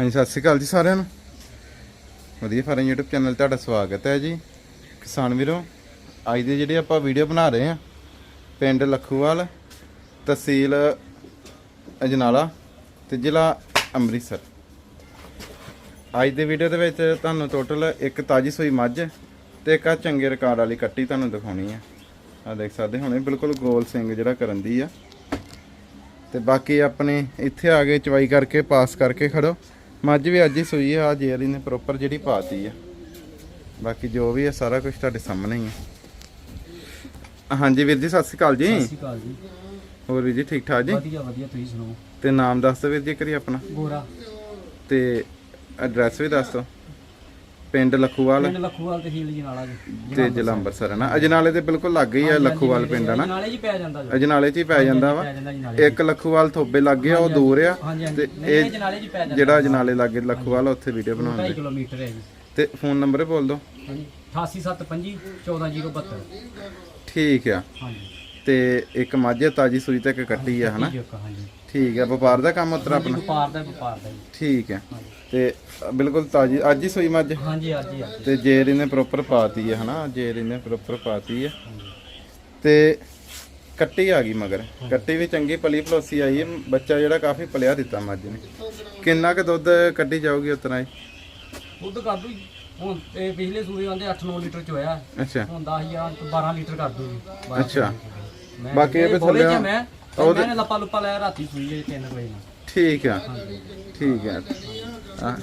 ਹਾਂਜੀ, ਸਤਿ ਸ਼੍ਰੀ ਅਕਾਲ ਜੀ ਸਾਰਿਆਂ ਨੂੰ। ਵਧੀਆ ਫਾਰਮ YouTube ਚੈਨਲ ਤੁਹਾਡਾ ਸਵਾਗਤ ਹੈ ਜੀ। ਕਿਸਾਨ ਵੀਰੋ, ਅੱਜ ਦੀ ਜਿਹੜੀ ਆਪਾਂ ਵੀਡੀਓ ਬਣਾ ਰਹੇ ਹਾਂ, ਪਿੰਡ ਲੱਖੂਵਾਲ, ਤਹਿਸੀਲ ਅਜਨਾਲਾ ਤੇ ਜ਼ਿਲ੍ਹਾ ਅੰਮ੍ਰਿਤਸਰ। ਅੱਜ ਦੀ ਵੀਡੀਓ ਦੇ ਵਿੱਚ ਤੁਹਾਨੂੰ ਟੋਟਲ ਇੱਕ ਤਾਜੀ ਸੂਈ ਮੱਝ ਤੇ ਇੱਕ ਆ ਚੰਗੇ ਰਿਕਾਰਡ ਵਾਲੀ ਕੱਟੀ ਤੁਹਾਨੂੰ ਦਿਖਾਉਣੀ ਆ ਆ ਦੇਖ ਸਕਦੇ ਹੁਣੇ, ਬਿਲਕੁਲ ਗੋਲ ਸਿੰਘ ਜਿਹੜਾ ਕਰਨ ਦੀ ਆ। ਤੇ ਬਾਕੀ ਆਪਣੇ ਇੱਥੇ ਆ ਕੇ ਚਵਾਈ ਕਰਕੇ, ਪਾਸ ਕਰਕੇ ਖੜੋ। ਮੱਝ ਵੀ ਅੱਜ ਹੀ ਸੂਈ ਆ ਜੇਰੀ ਨੇ ਪ੍ਰੋਪਰ ਜਿਹੜੀ ਪਾਤੀ ਆ। ਬਾਕੀ ਜੋ ਵੀ ਹੈ ਸਾਰਾ ਕੁਝ ਤੁਹਾਡੇ ਸਾਹਮਣੇ ਹੀ ਹੈ ਹਾਂਜੀ ਵੀਰ ਜੀ ਸਤਿ ਸ਼੍ਰੀ ਅਕਾਲ ਜੀ। ਸਤਿ ਸ਼੍ਰੀ ਅਕਾਲ ਜੀ। ਹੋਰ ਵੀਰ ਜੀ ਠੀਕ ਠਾਕ ਜੀ? ਵਧੀਆ ਵਧੀਆ ਤੁਸੀਂ ਸੁਣਾਓ? ਤੇ ਨਾਮ ਦੱਸ ਦਿਓ ਵੀਰ ਜੀ ਕਰੀ ਆਪਣਾ। ਗੋਰਾ। ਤੇ ਐਡਰੈਸ ਵੀ ਦੱਸ ਦਿਓ। ਪਿੰਡ ਲੱਖੂਵਾਲ? ਪਿੰਡ ਲੱਖੂਵਾਲ ਤਹਿਸੀਲ ਜਨਾਲਾ ਜੀ ਤੇ ਜ਼ਿਲ੍ਹਾ ਅੰਮ੍ਰਿਤਸਰ ਹੈ ਨਾ? ਅਜਨਾਲੇ ਦੇ ਬਿਲਕੁਲ ਲੱਗ ਹੀ ਆ ਲੱਖੂਵਾਲ ਪਿੰਡ ਹੈ ਨਾ? ਨਾਲੇ ਜੀ ਪੈ ਜਾਂਦਾ ਜੀ। ਅਜਨਾਲੇ 'ਚ ਹੀ ਪੈ ਜਾਂਦਾ ਵਾ। ਪੈ ਜਾਂਦਾ ਜੀ ਨਾਲੇ ਇੱਕ ਲੱਖੂਵਾਲ ਥੋਬੇ ਲੱਗ ਗਿਆ ਉਹ ਦੂਰ ਆ। ਹਾਂਜੀ ਤੇ ਹਾਂਜੀ ਇਹ ਇਹ ਜਨਾਲੇ ਜੀ ਪੈ ਜਾਂਦਾ। ਜਿਹੜਾ ਅਜਨਾਲੇ ਲਾਗੇ ਲੱਖੂਵਾਲ ਉੱਥੇ ਵੀਡੀਓ 2.5 ਬਣਾਉਂਦੇ ਕਿਲੋਮੀਟਰ ਹੈ ਜੀ। ਤੇ ਫੋਨ ਨੰਬਰ ਬੋਲ ਦਿਓ। ਹਾਂਜੀ 88725 14072 ਠੀਕ ਆ। ਹਾਂਜੀ। ਤੇ ਇੱਕ ਮੱਝ ਤਾਜੀ ਸੂਈ ਤੇ ਇੱਕ ਕੱਟੀ ਆ ਹਨਾ? ਹਾਂਜੀ। ਠੀਕ ਆ ਵਪਾਰ ਦਾ ਕੰਮ ਉਤਰ ਆਪਣਾ? ਵਪਾਰ ਦਾ ਵਪਾਰ ਦਾ ਜੀ। ਠੀਕ ਹਾਂਜੀ। ਤੇ ਬਿਲਕੁਲ ਤਾਜੀ ਅੱਜ ਹੀ ਸੂਈ ਮੱਝ? ਹਾਂਜੀ ਅੱਜ ਹੀ ਤੇ ਜੇਰ ਇਹਨੇ ਪ੍ਰੋਪਰ ਪਾਤੀ ਹੈ ਹਨਾ? ਜੇਰ ਇਹਨੇ ਪ੍ਰੋਪਰ ਪਾਤੀ ਹੈ ਤੇ ਕੱਟੀ ਆ ਗਈ ਮਗਰ। ਕੱਟੀ ਵੀ ਚੰਗੀ ਪਲੀ ਪਲੋਸੀ ਆਈ ਹੈ ਬੱਚਾ ਜਿਹੜਾ ਕਾਫੀ ਪਲਿਆ ਦਿੱਤਾ ਮੱਝ ਨੇ। ਕਿੰਨਾ ਕੁ ਦੁੱਧ ਕੱਢੀ ਜਾਊਗੀ ਉਤਨਾ ਹੀ ਦੁੱਧ ਕਰ ਦੂ ਜੀ। ਹੁਣ ਇਹ ਪਿਛਲੇ ਸੂਏ ਆਂਦੇ 8-9 ਲੀਟਰ ਚ ਹੋਇਆ। ਅੱਛਾ। ਹੁਣ 10000 ਤੋਂ 12 ਲੀਟਰ ਕਰ ਦੂ ਜੀ 12 ਅੱਛਾ। ਬਾਕੀ ਇਹ ਵੀ ਥੱਲੇ- ਮੈਂ ਉਹਦੇ- ਉਹਦੇ ਲੱਪਾ ਲੁੱਪਾ ਲੈ ਰਾਤੀ ਸੂਈ ਹੈ 3 ਵਜੇ ਨਾਲ। ਠੀਕ ਆ। ਠੀਕ ਆ। ਆ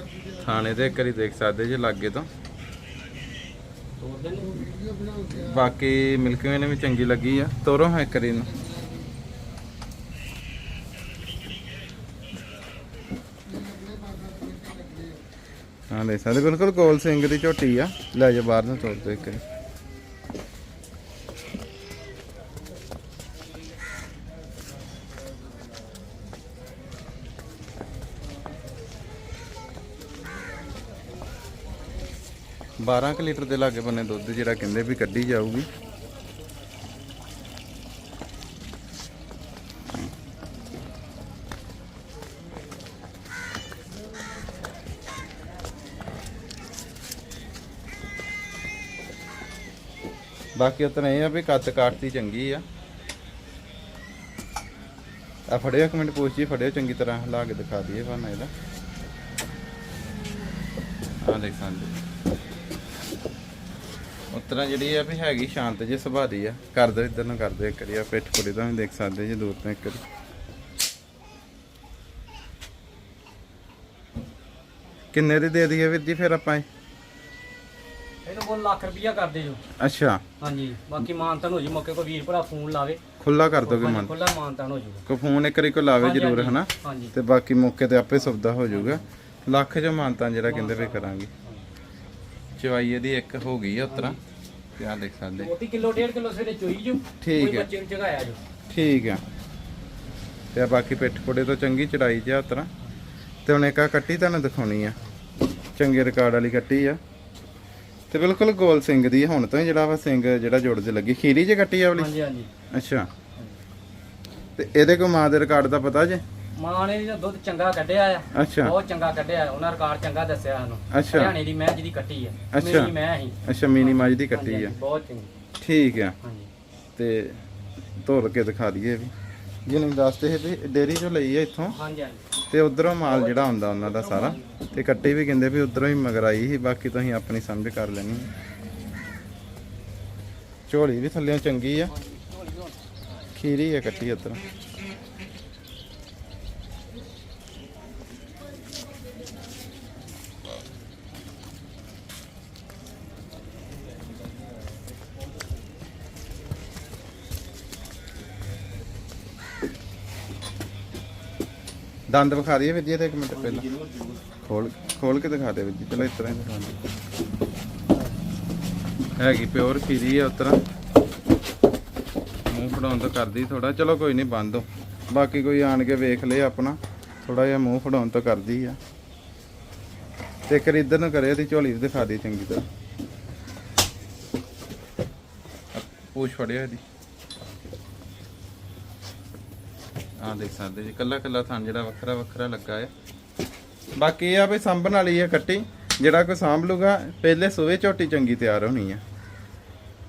ਥਾਣੇ ਦੇ ਕਰੀ ਦੇਖ ਸਕਦੇ ਜੇ ਲਾਗੇ ਤੋਂ। ਬਾਕੀ ਮਿਲਕੀ ਨੇ ਵੀ ਚੰਗੀ ਲੱਗੀ ਆ। ਤੋਰੋ ਹੈ ਕਰੀ ਨੂੰ ਹਾਂ ਲੈ ਸਕਦੇ ਬਿਲਕੁਲ ਗੋਲ ਸਿੰਘ ਦੀ ਝੋਟੀ ਆ। ਲੈ ਜਾ ਬਾਹਰ ਨੂੰ ਤੋੜ ਦੋ ਇੱਕ ਵਾਰੀ। ਬਾਰਾਂ ਕੁ ਲੀਟਰ ਦੇ ਲਾਗੇ ਬੰਨੇ ਦੁੱਧ ਜਿਹੜਾ ਕਹਿੰਦੇ ਵੀ ਕੱਢੀ ਜਾਊਗੀ। ਬਾਕੀ ਉਤਨਾ ਇਹ ਆ ਵੀ ਕੱਤ ਕਾਟਤੀ ਚੰਗੀ ਆ। ਆ ਫੜਿਓ ਇੱਕ ਮਿੰਟ ਪੁੱਛ ਜੀ ਫੜਿਓ ਚੰਗੀ ਤਰ੍ਹਾਂ ਲਾ ਕੇ ਦਿਖਾ ਦਈਏ ਤੁਹਾਨੂੰ ਇਹਦਾ। ਆ ਦੇਖ ਸਕਦੇ ਉਤਰਾ ਜਿਹੜੀ ਆ ਵੀ ਹੈਗੀ ਸ਼ਾਂਤ ਜੇ ਸੁਭਾਅ ਦੀ ਆ। ਕਰ ਦਿਓ ਇੱਧਰ ਨੂੰ ਕਰ ਦਿਓ ਇੱਕ ਵਾਰੀ ਆ ਪਿੱਠ ਪੁੜੀ ਤਾਂ ਵੀ ਦੇਖ ਸਕਦੇ ਜੇ ਦੂਰ ਤੋਂ ਇੱਕ ਵਾਰੀ। ਕਿੰਨੇ ਦੀ ਦੇ ਦਈਏ ਵੀਰ ਜੀ ਫਿਰ ਆਪਾਂ ਇਹ? ਇਹਨੂੰ ਕੋਲ ਲੱਖ ਰੁਪਈਆ ਕਰਦੇ ਜੋ ਅੱਛਾ। ਹਾਂਜੀ ਬਾਕੀ ਮਾਨਤਨ ਹੋ ਜੀ ਮੌਕੇ ਕੋ ਵੀਰ ਭਰਾ ਫੋਨ ਲਾਵੇ। ਖੁੱਲਾ ਕਰ ਦੋਗੇ ਮਨ ਖੁੱਲਾ ਮਾਨਤਨ ਹੋ ਜੂਗਾ। ਕੋ ਫੋਨ ਇੱਕ ਵਾਰੀ ਕੋ ਲਾਵੇ ਹਾਂਜੀ, ਜ਼ਰੂਰ ਹਾਂਜੀ। ਹਨਾ? ਹਾਂਜੀ। ਤੇ ਬਾਕੀ ਮੌਕੇ ਤੇ ਆਪੇ ਸੁਵਿਧਾ ਹੋ ਜਾਊਗਾ ਲੱਖ ਜੋ ਮਾਨਤਾ ਜਿਹੜਾ ਕਹਿੰਦੇ ਵੀ ਕਰਾਂਗੇ। ਚਵਾਈ ਇਹਦੀ ਇੱਕ ਹੋ ਗਈ ਆ ਉਤਰਾ ਤੇ ਆ ਦੇਖ ਸਕਦੇ। 2 ਕਿਲੋ 1.5 ਕਿਲੋ ਸਵੇਰੇ ਚੋਈ ਜੋ ਠੀਕ ਕੋਈ ਹੈ। ਬੱਚੇ ਨੂੰ ਚਗਾਇਆ ਜੋ ਠੀਕ ਆ ਤੇ ਆਹ ਬਾਕੀ ਪਿੱਠ ਪੁੜੇ ਤੋਂ ਚੰਗੀ ਚੜਾਈ ਜਿਆ ਉਤਰਾ। ਤੇ ਹੁਣ ਇੱਕ ਆ ਕੱਟੀ ਤੁਹਾਨੂੰ ਦਿਖਾਉਣੀ ਆ। ਚੰਗੇ ਰਿਕਾਰਡ ਵਾਲੀ ਕੱਟੀ ਆ। ਤੇ ਬਿਲਕੁਲ ਗੋਲ ਸਿੰਘ ਦੀ ਆ, ਹੁਣ ਤੋਂ ਹੀ ਜਿਹੜਾ ਵਾ ਸਿੰਘ ਜਿਹੜਾ ਜੋੜਦੇ ਲੱਗੀ। ਖੀਰੀ ਜੇ ਕੱਟੀ ਆ ਵਾਲੀ? ਹਾਂਜੀ ਹਾਂਜੀ। ਅੱਛਾ। ਤੇ ਇਹਦੇ ਕੋ ਮਾਂ ਦੇ ਰਿਕਾਰਡ ਦਾ ਪਤਾ ਜੇ? ਮਾਂ ਨੇ ਇਹਦਾ ਦੁੱਧ ਚੰਗਾ ਕੱਢਿਆ ਆ। ਅੱਛਾ। ਬਹੁਤ ਚੰਗਾ ਕੱਢਿਆ। ਉਹਨਾਂ ਰਿਕਾਰਡ ਚੰਗਾ ਦੱਸਿਆ ਸਾਨੂੰ। ਅੱਛਾ। ਹਰਿਆਣੇ ਦੀ ਮੈਂ ਜਿਹਦੀ ਕੱਟੀ ਆ। ਅੱਛਾ। ਮੇਰੀ ਮੈਂ ਹੀ। ਅੱਛਾ ਮੀਨੀ ਮੱਝ ਦੀ ਕੱਟੀ ਆ। ਬਹੁਤ ਚੰਗੀ। ਠੀਕ ਆ। ਹਾਂਜੀ। ਤੇ ਤੋੜ ਕੇ ਦਿਖਾ ਦਈਏ ਵੀ। ਜਿਹਨੇ ਦੱਸਦੇ ਸੀ ਵੀ ਡੇਰੀ ਚੋਂ ਲਈ ਆ ਇੱਥੋਂ। ਹਾਂਜੀ ਹਾਂਜੀ। ਤੇ ਉਧਰੋਂ ਮਾਲ ਜਿਹੜਾ ਆਉਂਦਾ ਉਹਨਾਂ ਦਾ ਸਾਰਾ। ਤੇ ਕੱਟੀ ਵੀ ਕਹਿੰਦੇ ਵੀ ਉਧਰੋਂ ਹੀ ਮਗਰ ਆਈ ਸੀ ਬਾਕੀ ਤੁਸੀਂ ਆਪਣੀ ਸਮਝ ਕਰ ਲੈਣੀ। ਝੋਲੀ ਵੀ ਥੱਲੇੋਂ ਚੰਗੀ ਆ। ਖੀਰੀ ਆ ਕੱਟੀ ਉਧਰ। ਦੰਦ ਵਿਖਾ ਦਈਏ ਵੀਰ ਜੀ, ਇਹਦੇ ਇੱਕ ਮਿੰਟ ਪਹਿਲਾਂ। ਖੋਲ ਖੋਲ ਕੇ ਦਿਖਾ ਦੇ ਵੀਰ ਜੀ, ਪਹਿਲਾਂ ਇਸ ਤਰ੍ਹਾਂ ਹੀ ਦਿਖਾ ਦੇ। ਹੈਗੀ ਪਿਓਰ ਖੀਰੀ ਆ ਉਤਰਾ। ਮੂੰਹ ਫੜਾਉਣ ਤੋਂ ਕਰਦੀ ਥੋੜਾ ਚਲੋ ਕੋਈ ਨਹੀਂ, ਬੰਦ ਹੋ। ਬਾਕੀ ਕੋਈ ਆਣ ਕੇ ਵੇਖ ਲੇ ਆਪਣਾ ਥੋੜਾ ਜਿਹਾ ਮੂੰਹ ਫੜਾਉਣ ਤੋਂ ਕਰਦੀ ਆ। ਤੇ ਇੱਕ ਇੱਧਰ ਨੂੰ ਕਰੇ ਇਹਦੀ ਝੋਲੀ ਵੀ ਦਿਖਾ ਦੇ ਚੰਗੀ ਤਰ੍ਹਾਂ। ਪੂਛ ਫੜਿਆ ਇਹਦੀ। ਆ ਦੇਖ ਸਕਦੇ ਜੀ ਕੱਲਾ ਕੱਲਾ ਥਣ ਜਿਹੜਾ ਵੱਖਰਾ ਵੱਖਰਾ ਲੱਗਾ ਹੈ। ਬਾਕੀ ਇਹ ਆ ਵੀ ਸਾਂਭਣ ਵਾਲੀ ਹੈ ਕੱਟੀ ਜਿਹੜਾ ਕੋਈ ਸਾਂਭ ਲੂਗਾ ਪਹਿਲੇ ਸੂਵੇ ਝੋਟੀ ਚੰਗੀ ਤਿਆਰ ਹੋਣੀ ਆ।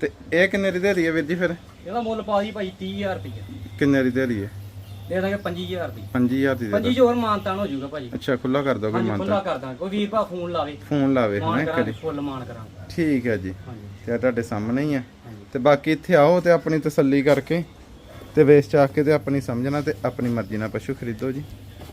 ਤੇ ਇਹ ਕਿੰਨੇ ਦੀ ਦੇਰੀ ਹੈ ਵੀਰ ਜੀ ਫਿਰ? ਇਹਦਾ ਮੁੱਲ ਪਾ ਦੀ ਭਾਈ 30000 ਰੁਪਏ ਕਿੰਨੇ ਦੀ ਦੇਰੀ ਹੈ? ਦੇ ਦਾਂਗੇ 25000 ਰੁਪਏ 5000 ਦੀ ਦੇ ਪੰਜੀ ਦਿਓ। ਚ ਹੋਰ ਮਾਨਤਾਨ ਹੋ ਜਾਊਗਾ ਭਾਜੀ ਅੱਛਾ ਖੁੱਲਾ ਕਰ ਦੋਗੇ ਹਾਂਜੀ ਖੁੱਲਾ ਕਰ ਦਾਂਗੇ। ਕੋਈ ਵੀਰ ਭਾ ਫੋਨ ਲਾਵੇ। ਫੋਨ ਲਾਵੇ ਕਰਾਂਗੇ ਕਰੀ ਫੁੱਲ ਮਾਨ ਕਰਾਂਗੇ। ਠੀਕ ਹੈ ਜੀ। ਤੇ ਤੁਹਾਡੇ ਸਾਹਮਣੇ ਹੀ ਆ। ਤੇ ਬਾਕੀ ਇੱਥੇ ਆਓ ਤੇ ਆਪਣੀ ਤਸੱਲੀ ਕਰਕੇ ਤੇ ਵੇਚ ਚਾਕ ਕੇ ਤੇ ਆਪਣੀ ਸਮਝਣਾ ਤੇ ਆਪਣੀ ਮਰਜ਼ੀ ਨਾਲ ਪਸ਼ੂ ਖਰੀਦੋ ਜੀ।